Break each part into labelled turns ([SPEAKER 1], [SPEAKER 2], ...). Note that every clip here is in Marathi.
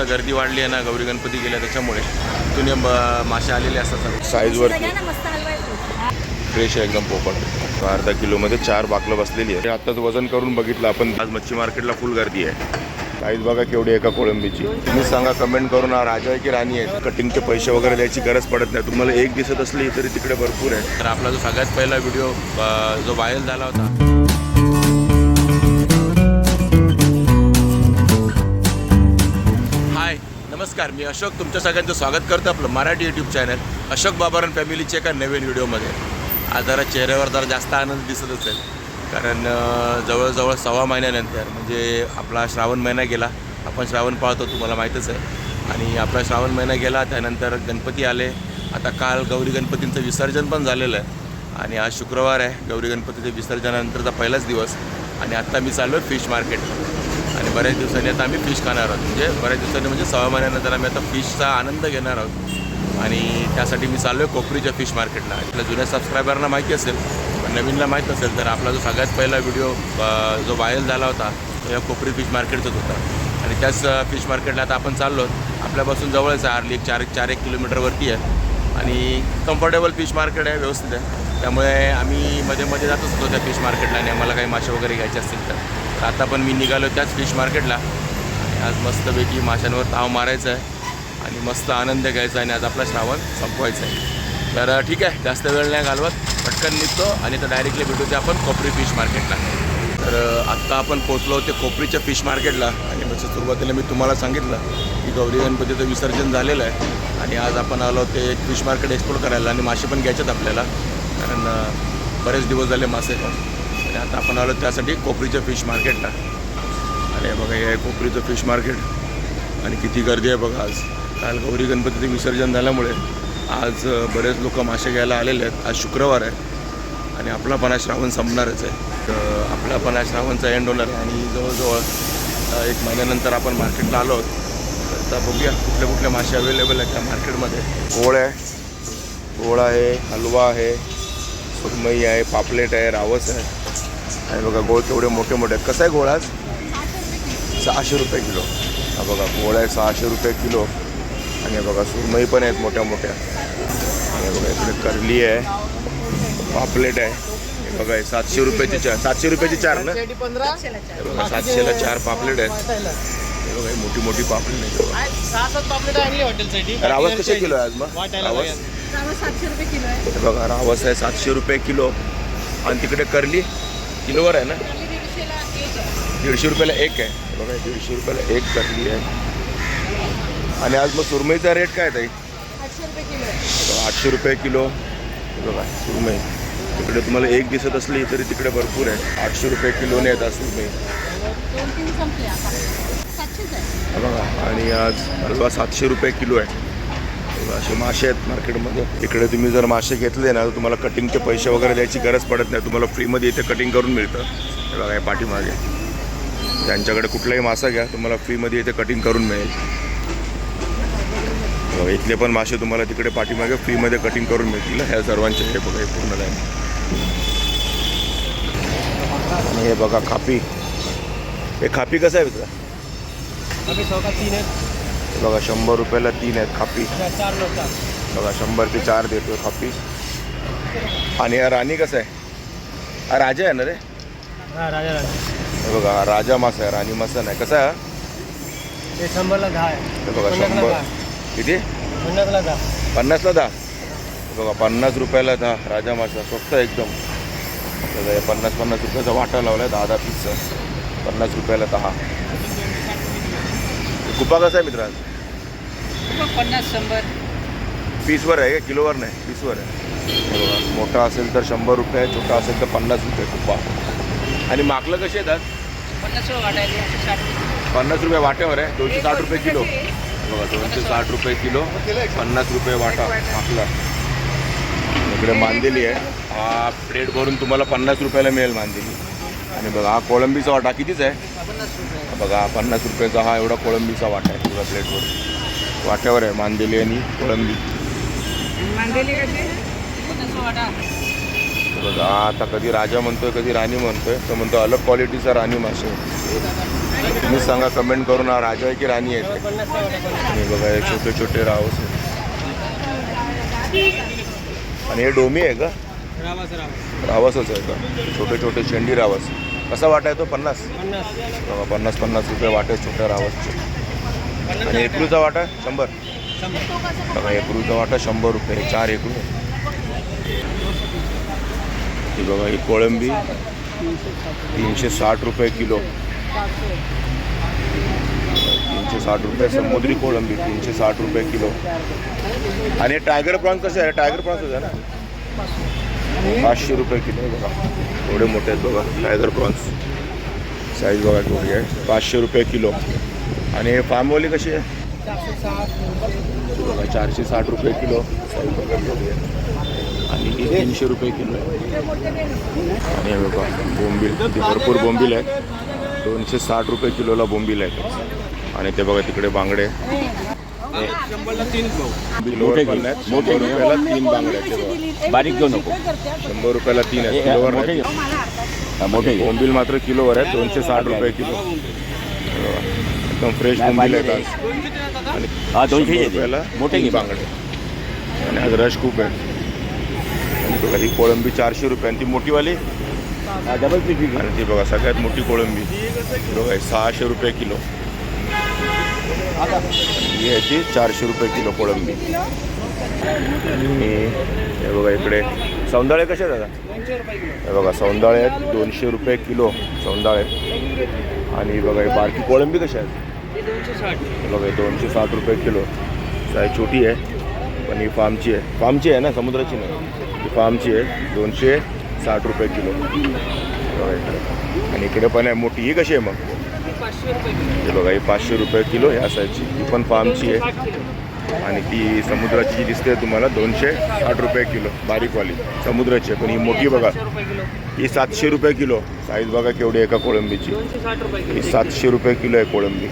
[SPEAKER 1] जास्त गर्दी वाढली आहे ना गौरी गणपती गेल्या त्याच्यामुळे. जुने ब- मासे आलेले असतात साईजवर फ्रेश आहे एकदम पोपट. अर्धा किलोमध्ये चार बाकलं बसलेली आहे आत्ताच वजन करून बघितलं आपण. आज मच्छी मार्केटला फुल गर्दी आहे. साईज बघा केवढी आहे का कोळंबीची. तुम्ही सांगा कमेंट करून हा राजा आहे की राणी आहे? कटिंगचे पैसे वगैरे द्यायची गरज पडत नाही. तुम्हाला एक दिसत असली तरी तिकडे भरपूर आहे. तर आपला जो सगळ्यात पहिला व्हिडिओ जो व्हायरल झाला होता नमस्कार मी अशोक तुमच्या सगळ्यांचं स्वागत करतो आपलं मराठी यूट्यूब चॅनल अशोक बाबारन फॅमिलीच्या एका नवीन व्हिडिओमध्ये. आज जरा चेहऱ्यावर जरा जास्त आनंद दिसत असेल. कारण जवळजवळ सव्वा महिन्यानंतर म्हणजे आपला श्रावण महिना गेला. आपण श्रावण पाळतो तुम्हाला माहीतच आहे. आणि आपला श्रावण महिना गेला त्यानंतर गणपती आले. आता काल गौरी गणपतींचं विसर्जन पण झालेलं आहे. आणि आज शुक्रवार आहे गौरी गणपतीच्या विसर्जनानंतरचा पहिलाच दिवस. आणि आत्ता मी चाललो आहे फिश मार्केट आणि बऱ्याच दिवसांनी आता आम्ही फिश खाणार आहोत. म्हणजे बऱ्याच दिवसांनी म्हणजे सहा महिन्यानंतर आम्ही आता फिशचा आनंद घेणार आहोत. आणि त्यासाठी मी चाललो आहे कोपरीच्या फिश मार्केटला आपल्या जुन्या सबस्क्रायबरना माहिती असेल पण नवीनला माहीत नसेल तर आपला जो सगळ्यात पहिला व्हिडिओ जो व्हायरल झाला होता तो या कोपरी फिश मार्केटचाच होता. आणि त्याच फिश मार्केटला आता आपण चाललो आहोत. आपल्यापासून जवळच आहे आरली एक चार एक चार एक किलोमीटरवरती आहे. आणि कम्फर्टेबल फिश मार्केट आहे व्यवस्थित आहे. त्यामुळे आम्ही मध्ये मध्ये जातच होतो त्या फिश मार्केटला आणि आम्हाला काही मासे वगैरे घ्यायचे असतील तर. आता पण मी निघालो त्याच फिश मार्केटला आणि आज मस्तपैकी माशांवर ताव मारायचा आहे. आणि मस्त आनंद घ्यायचा आहे आणि आज आपला श्रावण संपवायचा आहे. तर ठीक आहे जास्त वेळ नाही घालवत. पटकन निघतो आणि तर डायरेक्टली भेटू ते आपण कोपरी फिश मार्केटला तर आत्ता आपण पोचलो ते कोपरीच्या फिश मार्केटला आणि मग सुरुवातीला मी तुम्हाला सांगितलं की गौरी गणपतीचं विसर्जन झालेलं आहे. आणि आज आपण आलो ते फिश मार्केट एक्सप्लोर करायला आणि मासे पण घ्यायचेत आपल्याला. कारण बरेच दिवस झाले मासे पण. आणि आता आपण आलो त्यासाठी कोपरीचं फिश मार्केटला आणि बघा हे आहे कोपरीचं फिश मार्केट आणि किती गर्दी आहे बघा आज. काल गौरी गणपतीचं विसर्जन झाल्यामुळे आज बरेच लोक मासे घ्यायला आलेले आहेत. आज शुक्रवार आहे. आणि आपला पण श्रावण संपणारच आहे. तर आपला पण श्रावणचा एंड होणार आहे. आणि जवळजवळ एक महिन्यानंतर आपण मार्केटला आलो आहोत. तर आता बघूया कुठले कुठले मासे अवेलेबल आहेत त्या मार्केटमध्ये ओळ आहे. ओळ आहे हलवा आहे सुरमई आहे पापलेट आहे रावस आहे. आणि बघा गोळ केवढे मोठे मोठे आहेत. कसं आहे गोळ आज? सहाशे रुपये किलो. हा बघा गोळ आहे सहाशे रुपये किलो. आणि हे बघा सुरमई पण आहेत मोठ्या मोठ्या. आणि हे बघा इकडे करली आहे. पापलेट आहे. हे बघा हे सातशे रुपयाची चार सातशे रुपयाची चार ना? हे बघा सातशेला चार पापलेट आहेत. हे बघा ही मोठी मोठी पापलेट हे
[SPEAKER 2] हॉटेलसाठी.
[SPEAKER 1] रावस कसे किलो आहे आज मग? रावस
[SPEAKER 2] लागेल.
[SPEAKER 3] रावस सातशे रुपये किलो आहे.
[SPEAKER 1] हे बघा रावस आहे सातशे रुपये किलो. आणि तिकडे करली? किलोवर आहे ना? दीडशे रुपयाला एक आहे. बघा दीडशे रुपयाला एक करली आहे. आणि आज मग सुरमईचा रेट काय ताई?
[SPEAKER 3] आठशे रुपये किलो
[SPEAKER 1] बघा, किलो. सुरमई. तिकडे तुम्हाला एक दिसत असली तरी तिकडे भरपूर आहे. आठशे रुपये किलोने येतात सुरमई.
[SPEAKER 3] दोन तीन संपले आता.
[SPEAKER 1] हे बघा आणि आज हलवा सातशे रुपये किलो आहे. बघा, असे मासे आहेत मार्केटमध्ये. इकडे तुम्ही जर मासे घेतले ना तर तुम्हाला कटिंगचे पैसे वगैरे द्यायची गरज पडत नाही. तुम्हाला फ्रीमध्ये इथे कटिंग करून मिळतं. हे बघा हे पाठीमागे. त्यांच्याकडे कुठलाही मासा घ्या तुम्हाला फ्रीमध्ये इथे कटिंग करून मिळेल. इथले पण मासे तुम्हाला तिकडे पाठीमागे फ्रीमध्ये कटिंग करून मिळतील ह्या सर्वांचे हे बघा हे पूर्ण लाईन आणि हे बघा खापी. हे खापी कसं आहे मित्रा? बघा शंभर रुपयाला तीन आहेत खापी. बघा शंभर ते चार देतो खापी. आणि राणी कसं आहे? हा राजा आहे ना रे?
[SPEAKER 2] हा राजा
[SPEAKER 1] बघा राजा मासा आहे राणी मासा नाही. कसा आहे हा?
[SPEAKER 2] शंभरला दहा आहे.
[SPEAKER 1] बघा शंभर. किती?
[SPEAKER 2] पन्नासला दहा.
[SPEAKER 1] पन्नासला दहा. बघा पन्नास रुपयाला दहा. राजा मासा स्वस्त एकदम. पन्नास पन्नास रुपयाचा वाटा लावला आहे दहा दहा पीसचा पन्नास रुपयाला दहा. कुपा कसा आहे
[SPEAKER 3] पन्नास शंभर.
[SPEAKER 1] पीसवर आहे का? किलोवर नाही. पीसवर आहे. बघा मोठा असेल तर शंभर रुपये छोटा असेल तर पन्नास रुपये. कुपा आणि माकलं कसे येतात
[SPEAKER 3] पन्नास वाटायला साठ
[SPEAKER 1] पन्नास रुपये वाट्यावर आहे. दोनशे साठ रुपये किलो. बघा दोनशे साठ रुपये किलो. पन्नास रुपये वाटा. माकला इकडे मांदेली आहे. हा प्लेट भरून तुम्हाला पन्नास रुपयाला मिळेल मांदेली. आणि बघा हा कोळंबीचा वाटा कितीच आहे?
[SPEAKER 2] पन्नास रुपये.
[SPEAKER 1] बघा पन्नास रुपयाचा हा एवढा कोळंबीचा वाटा आहे. पुरा प्लेटवर वाट्यावर आहे मांदेली आणि कोळंबी. बघा आता कधी राजा म्हणतोय कधी राणी म्हणतोय तर म्हणतो अलग क्वालिटीचा राणी मासे. तुम्ही सांगा कमेंट करून हा राजा आहे की राणी आहे? ते. बघा हे छोटे छोटे रावस आणि हे डोमी आहे का?
[SPEAKER 2] रावास रावास.
[SPEAKER 1] रावसच आहे का? छोटे छोटे शेंडी रावस. कसा वाटा पन्नास?
[SPEAKER 2] पन्नास.
[SPEAKER 1] पन्नास पन्नास रुपये वाटे छोट्या रावसचे. आणि एकरूचा वाटा शंभर. बघा एकरूचा वाटा शंभर रुपये चार एकरू. ही बघा ही कोळंबी तीनशे साठ रुपये किलो. तीनशे साठ रुपये समुद्री कोळंबी तीनशे साठ रुपये किलो. आणि टायगर प्रॉन्स कसे आहे टायगर प्रॉन्स आहे ना? पाचशे रुपये किलो आहे बघा. एवढे मोठे आहेत बघा टायगर प्रॉन्स. साईज बघा आहे. पाचशे रुपये किलो. आणि हे फार्मवाली कशी आहे? हे बघा चारशे साठ रुपये किलो. आहे आणि ही तीनशे रुपये किलो आहे. आणि हे बघा बोंबील. ती भरपूर बोंबील आहेत दोनशे साठ रुपये किलोला बोंबील आहेत आणि ते बघा तिकडे बांगडे. रुपयाला तीन.
[SPEAKER 4] बारीक घेऊ नको.
[SPEAKER 1] शंभर रुपयाला तीन आहेत. किलोवर
[SPEAKER 4] मोठे.
[SPEAKER 1] बोंबील मात्र किलोवर आहेत. दोनशे साठ रुपये किलो. एकदम फ्रेश आहेत आज आणि
[SPEAKER 4] हा दोनशे.
[SPEAKER 1] रुपयाला
[SPEAKER 4] मोठे.
[SPEAKER 1] बांगडे. आणि आज रश खूप आहे. आणि बघा ही कोळंबी चारशे रुपये. आणि ती मोठीवाली.
[SPEAKER 4] डबल घे.
[SPEAKER 1] आणि ती बघा सगळ्यात मोठी कोळंबी. बघा सहाशे रुपये किलो. ही आहे ती चारशे रुपये किलो कोळंबी. आणि हे बघा इकडे. सौंदाळे कसे आहेत दादा? हे बघा सौंदाळे आहेत दोनशे रुपये किलो सौंदाळे. आणि बघा ही बारकी कोळंबी कशा आहेत? हे बघा दोनशे साठ रुपये किलो. साईज छोटी आहे पण ही फार्मची आहे. फार्मची आहे ना समुद्राची नाही. ही फार्मची आहे दोनशे साठ रुपये किलो. आणि इकडे पण आहे मोठी. ही कशी आहे मग? हे बघा ही पाचशे रुपये किलो ह्या साईजची. ही पण फार्मची आहे. आणि ती समुद्राची जी दिसते तुम्हाला दोनशे साठ रुपये किलो बारीकवाली समुद्राची पण ही मोठी बघा. ही सातशे रुपये किलो. साईज बघा केवढी आहे का कोळंबीची. ही सातशे रुपये किलो आहे कोळंबी.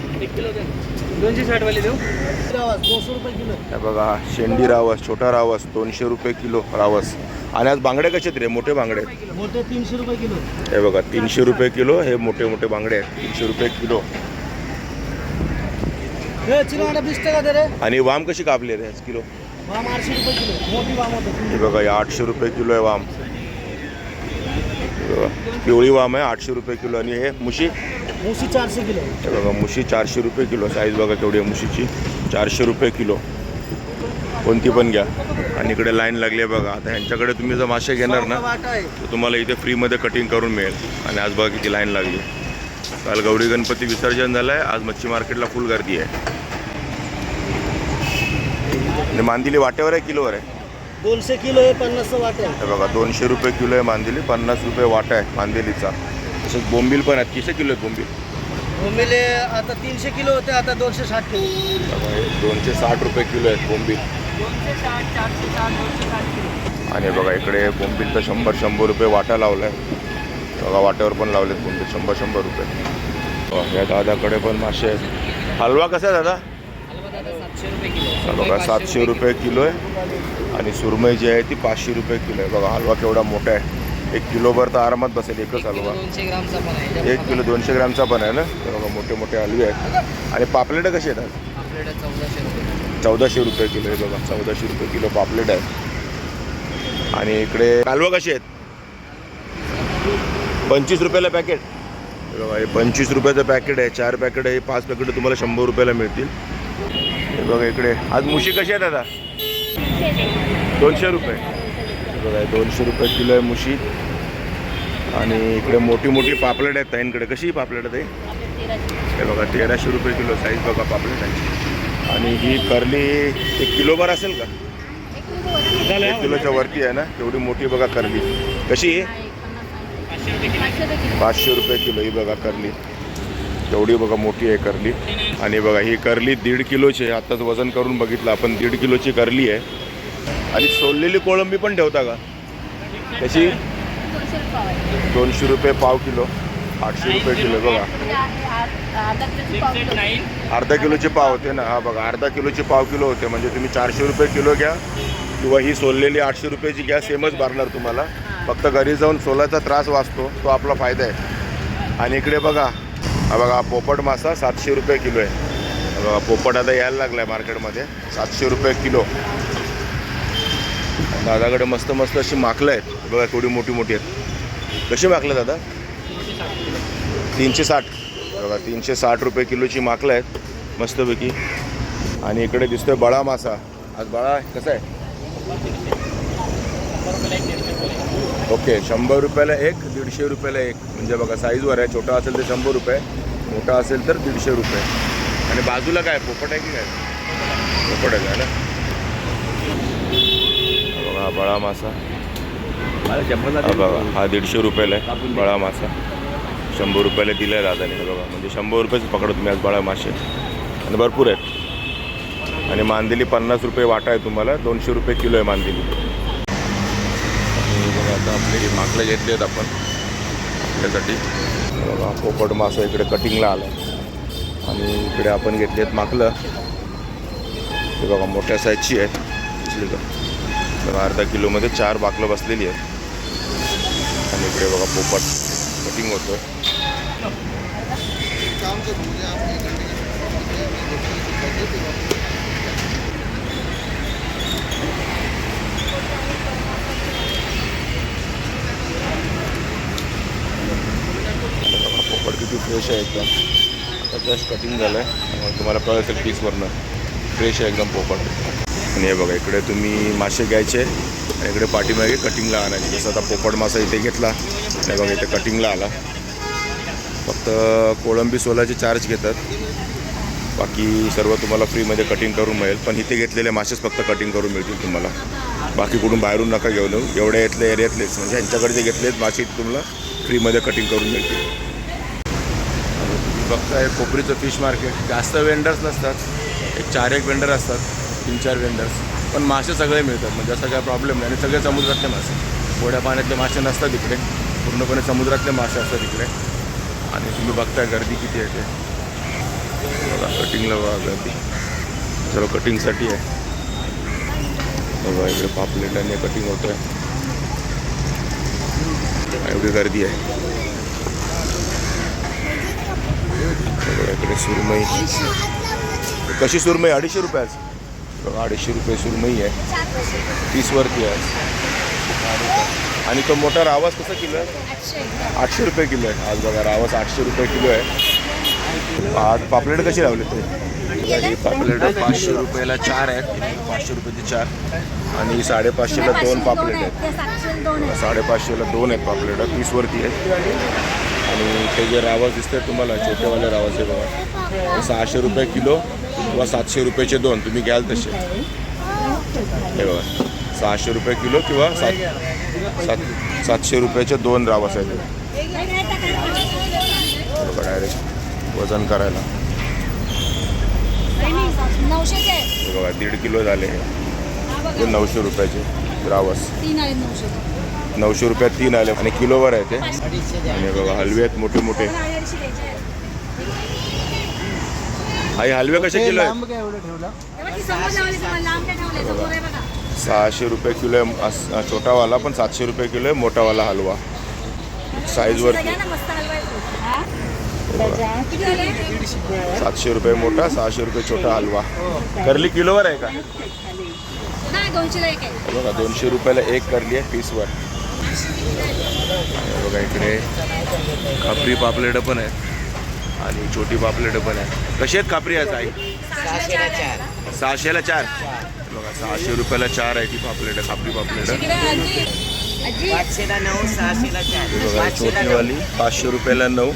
[SPEAKER 1] हे बघा शेंडी रावस छोटा रावस दोनशे रुपये किलो रावस. आणि आज बांगडे कसे रे? मोठे बांगडे आहेत.
[SPEAKER 2] मोठे तीनशे रुपये किलो.
[SPEAKER 1] हे बघा तीनशे रुपये किलो हे मोठे मोठे बांगडे आहेत. तीनशे रुपये किलो
[SPEAKER 2] हे चिनाडा वीस टका दे रे
[SPEAKER 1] आणि वाम कशी कापली रे
[SPEAKER 2] किलो?
[SPEAKER 1] हे बघा हे आठशे रुपये किलो आहे वाम. पिवळी वाम आहे आठशे रुपये किलो. आणि हे मुशी?
[SPEAKER 2] मुशी चारशे किलो
[SPEAKER 1] हे बघा मुशी चारशे रुपये किलो. साईज बघा केवढी आहे मुशीची. चारशे रुपये किलो. कोणती पण घ्या. आणि इकडे लाईन लागली आहे बघा. आता ह्यांच्याकडे तुम्ही जर मासे घेणार ना तर तुम्हाला इथे फ्रीमध्ये कटिंग करून मिळेल. आणि आज बघा किती लाईन लागली. काल गौरी गणपती विसर्जन झालं आहे आज मच्छी मार्केटला फुल गर्दी आहे. आणि मांदिली वाट्यावर आहे किलोवर आहे.
[SPEAKER 2] दोनशे किलो हे पन्नासचं वाटे आहे.
[SPEAKER 1] हे बघा दोनशे रुपये किलो आहे मांदिली पन्नास रुपये वाटा आहे मांदिलीचा. तसंच बोंबील पण आहेत. किसे किलो आहेत बोंबील?
[SPEAKER 2] भूमीले आता तीनशे किलो होते आता दोनशे साठ किलो.
[SPEAKER 1] दोनशे साठ रुपये किलो आहेत बोंबील. आणि बघा इकडे बोंबील तर शंभर शंभर रुपये वाटा लावला आहे बघा वाट्यावर पण लावलेत बोंबील शंभर शंभर रुपये. बघा, या दादाकडे पण मासे आहेत. हलवा कसा आहे दादा? हा बघा सातशे रुपये किलो. आहे. आणि सुरमई जी आहे ती पाचशे रुपये किलो आहे. बघा हलवा केवढा मोठा आहे. एक किलोभर तर आरामात बसेल एकच हलवा. एक किलो दोनशे ग्रामचा पण आहे ना? तर बघा मोठे मोठे हलवे आहेत. आणि पापलेट कसे?
[SPEAKER 2] आपल्याकडे चौदाशे रुपये.
[SPEAKER 1] किलो आहे बघा चौदाशे रुपये किलो पापलेट आहे. आणि इकडे कालवा कसे आहेत? पंचवीस रुपयाला पॅकेट हे बघा हे पंचवीस रुपयाचं पॅकेट आहे. चार पॅकेट आहे. पाच पॅकेट तुम्हाला शंभर रुपयाला मिळतील. हे बघा इकडे. आज मुशी कशी आहे दादा? दोनशे रुपये. बघा दोनशे रुपये किलो आहे मुशी. आणि इकडे मोठी मोठी पापलेट आहेत ताईंकडे. कशी पापलेट आहे हे बघा तेराशे रुपये किलो साईज बघा पापलेट आहे. आणि ही करली एक किलोभर असेल का? एक किलोच्या वरती आहे ना? तेवढी मोठी बघा करली कशी आहे? पाचशे रुपये किलो. ही बघा करली तेवढी बघा मोठी आहे करली. आणि बघा ही करली दीड किलोची आहे. आत्ताच वजन करून बघितलं आपण दीड किलोची करली आहे. आणि सोललेली कोळंबी पण ठेवता का? त्याची दोनशे रुपये पाव किलो. आठशे रुपये किलो बघा. अर्धा किलोचे पाव होते ना. हा बघा अर्धा किलोचे पाव किलो होते. म्हणजे तुम्ही चारशे रुपये किलो घ्या किंवा ही सोललेली आठशे रुपयाची घ्या सेमच भरणार तुम्हाला. फक्त घरी जाऊन सोलाचा त्रास वाचतो तो आपला फायदा आहे. आणि इकडे बघा हा बघा पोपट मासा सातशे रुपये किलो आहे. बघा पोपट आता यायला लागला आहे मार्केटमध्ये. सातशे रुपये किलो. दादाकडे मस्त मस्त अशी माकलं आहेत. बघा थोडी मोठी मोठी आहेत. कशी माकलं दादा? तीनशे साठ. बघा तीनशे साठ रुपये किलोची माकलं आहेत मस्तपैकी. आणि इकडे दिसतोय बळा मासा. आज बळा कसा आहे? ओके शंभर रुपयाला एक दीडशे रुपयाला एक. म्हणजे बघा साईजवर आहे छोटा असेल तर शंभर रुपये मोठा असेल तर दीडशे रुपये. आणि बाजूला काय पोपट आहे की काय? पोपट आहे ना? बघा बळा मासा. बघा हा दीडशे रुपयाला आहे बळा मासा. शंभर रुपयाला दिला आहे दादाने बघा. म्हणजे शंभर रुपयेच पकडा तुम्ही आज बळा मासे. आणि भरपूर आहेत. आणि मांदेली पन्नास रुपये वाटा आहे तुम्हाला दोनशे रुपये किलो आहे मांदेली. आपले हे माकलं घेतले आहेत आपण आपल्यासाठी बघा पोपट मासा इकडे कटिंगला आलं. आणि इकडे आपण घेतले आहेत माकलं. ते बघा मोठ्या साईजची आहेत दिसली का? बघा अर्धा किलोमध्ये चार बाकलं बसलेली आहेत. आणि इकडे बघा पोपट कटिंग होतं आहे. पोपट किती फ्रेश आहे एकदम. आता जस्ट कटिंग झालं आहे तुम्हाला कळत असेल पीसवरनं फ्रेश आहे एकदम पोपट आणि हे बघा इकडे तुम्ही मासे घ्यायचे आणि इकडे पाठीमागे कटिंगला आणायचे. जसं आता पोपट मासा इथे घेतला. आणि बघा इथे कटिंगला आला. फक्त कोळंबी सोलाचे चार्ज घेतात. बाकी सर्व तुम्हाला फ्रीमध्ये कटिंग करून मिळेल. पण इथे घेतलेले मासेच फक्त कटिंग करून मिळतील तुम्हाला. बाकी कुठून बाहेरून नका घेऊन येऊ एवढ्या येतले एरियातलेच म्हणजे ह्यांच्याकडे जे घेतलेत मासे तुम्हाला फ्रीमध्ये कटिंग करून मिळतील. बघताय कोपरीचं फिश मार्केट जास्त वेंडर्स नसतात. एक चार एक वेंडर असतात. तीन चार वेंडर्स पण मासे सगळे मिळतात. म्हणजे असा काय प्रॉब्लेम नाही. आणि सगळे समुद्रातले मासे. गोड्या पाण्यातले मासे नसतात इकडे. पूर्णपणे समुद्रातले मासे असतात इकडे. आणि तुम्ही बघताय गर्दी किती आहे ते. बघा कटिंगला बघा गर्दी. सर्व कटिंगसाठी आहे. बघा इकडे पापलेट आणि कटिंग होतं आहे एवढी गर्दी आहे बघा इकडे सुरमई. कशी सुरमई? अडीचशे रुपयाच बघा अडीचशे रुपये सुरमई आहे. तीसवरती आहे. आणि तो मोठा रावस कसा किलो आहे? आठशे रुपये किलो आहे. आज बघा रावस आठशे रुपये किलो आहे. आज पापलेट कशी लावली ते? पापलेट पाचशे रुपयाला चार आहेत. पाचशे रुपयाचे चार. आणि साडेपाचशेला दोन पापलेट आहेत. साडेपाचशेला दोन आहेत. पापलेट. तीसवरती आहेत. आणि ते जे रावस दिसतात तुम्हाला छोटेवाले रावस आहे बघा. सहाशे रुपये किलो किंवा सातशे रुपयाचे दोन तुम्ही घ्याल तसे. हे बघा सहाशे रुपये किलो किंवा सात सात सातशे रुपयाचे दोन रावस आहेत. बघा डायरेक्ट वजन करायला. हे बघा दीड किलो झाले. ते नऊशे रुपयाचे रावस.
[SPEAKER 3] तीन नऊशे
[SPEAKER 1] रुपयात तीन आले आणि किलोवर आहे ते. आणि बघा हलवे आहेत मोठे मोठे. आई हलवे कसे किलो
[SPEAKER 2] ठेवलं?
[SPEAKER 1] सहाशे रुपये किलो आहे अस- छोटावाला पण सातशे रुपये किलो आहे मोठावाला हलवा. साईजवरती सातशे रुपये मोठा सहाशे रुपये छोटा हलवा. करली किलोवर आहे का?
[SPEAKER 3] नाही दोनशेला एक आहे.
[SPEAKER 1] हे बघा दोनशे रुपयाला एक करली आहे पीसवर बघा इकडे. खापरी पापलेटं पण आहेत. आणि छोटी पापलेटं पण आहे कशी आहेत खापरी आज आई? सहाशेला चार. बघा सहाशे रुपयाला चार आहे ती पापलेटं खापरी पापलेटं.
[SPEAKER 5] पाचशेला नऊ सहाशेला चार.
[SPEAKER 1] छोटीवाली पाचशे रुपयाला नऊ.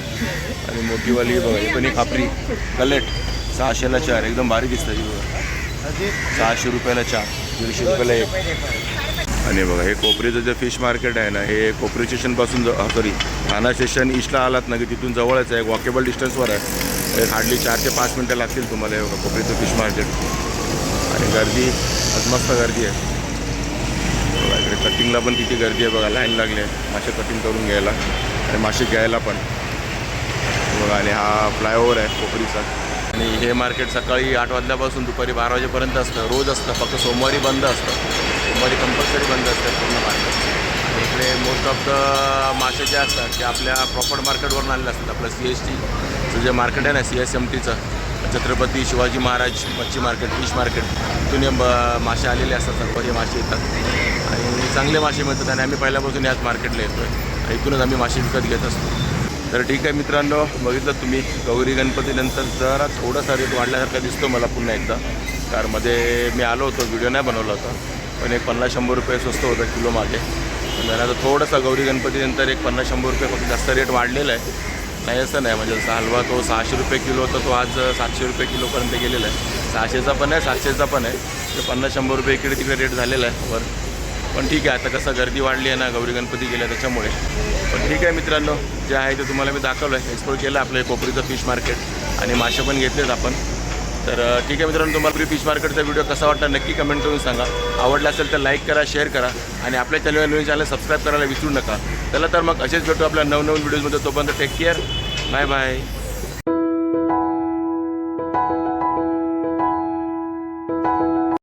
[SPEAKER 1] आणि मोठीवाली बघा ही पण ही खापरी. कलेट सहाशेला चार. एकदम भारी दिसतं ही बघा. सहाशे रुपयाला चार दीडशे रुपयाला एक. आणि बघा हे कोपरीचं जे फिश मार्केट आहे ना हे कोपरी स्टेशनपासून सॉरी ठाणा स्टेशन ईस्टला आलात ना की तिथून जवळच आहे वॉकेबल डिस्टन्सवर आहे. एक हार्डली चार ते पाच मिनटं लागतील तुम्हाला हे बघा कोपरीचं फिश मार्केट आणि गर्दी आज मस्त गर्दी आहे. बघा इकडे कटिंगला पण किती गर्दी आहे बघा लाईन लागली आहे. मासे कटिंग करून घ्यायला आणि मासे घ्यायला पण. बघा आणि हा फ्लायओव्हर आहे कोपरीचा. आणि हे मार्केट सकाळी आठ वाजल्यापासून दुपारी बारा वाजेपर्यंत असतं रोज असतं फक्त सोमवारी बंद असतं. सोमवारी कंपल्सरी बंद असतं पूर्ण मार्केट इकडे मोस्ट ऑफ द मासे जे असतात ते आपल्या प्रॉपर मार्केटवरून आलेले असतात. आपलं सी एस टीचं जे मार्केट आहे ना सी एस एम टीचं छत्रपती शिवाजी महाराज मच्छी मार्केट फिश मार्केट तिथून मासे आलेले असतात सर्व. हे मासे येतात. आणि चांगले मासे मिळतात आणि आम्ही पहिल्यापासून याच मार्केटला येतो आहे इथूनच आम्ही मासे विकत घेत असतो. तर ठीक आहे मित्रांनो बघितलं तुम्ही गौरी गणपतीनंतर जरा थोडासा रेट वाढल्यासारखा दिसतो मला पुन्हा एकदा. कारमध्ये मी आलो होतो व्हिडिओ नाही बनवला होता. पण एक पन्नास शंभर रुपये स्वस्त होतं किलो मागे. पण जरा आता थोडासा गौरी गणपतीनंतर एक पन्नास शंभर रुपये फक्त जास्त रेट वाढलेला आहे. नाही असं नाही. म्हणजे जसा हलवा तो सहाशे रुपये किलो होता तो आज सातशे रुपये किलोपर्यंत गेलेला आहे. सहाशेचा पण आहे सातशेचा पण आहे. ते पन्नास शंभर रुपये इकडे तिकडे रेट झालेला आहे वर. पण ठीक आहे आता कसं गर्दी वाढली आहे ना गौरी गणपती गेल्या त्याच्यामुळे. पण ठीक आहे मित्रांनो जे आहे ते तुम्हाला मी दाखवलं आहे. एक्सप्लोर केलं आपलं कोपरीचं फिश मार्केट आणि मासे पण घेतलेत आपण. तर ठीक आहे मित्रांनो तुम्हाला कोपरी फिश मार्केटचा व्हिडिओ कसा वाटला नक्की कमेंट करून सांगा. आवडला असेल तर लाईक करा शेअर करा आणि आपल्या चॅनल नवीन चॅनल सबस्क्राईब करायला विसरू नका. चला तर मग असेच भेटू आपल्या नवनवीन व्हिडिओजमध्ये तोपर्यंत टेक केअर बाय बाय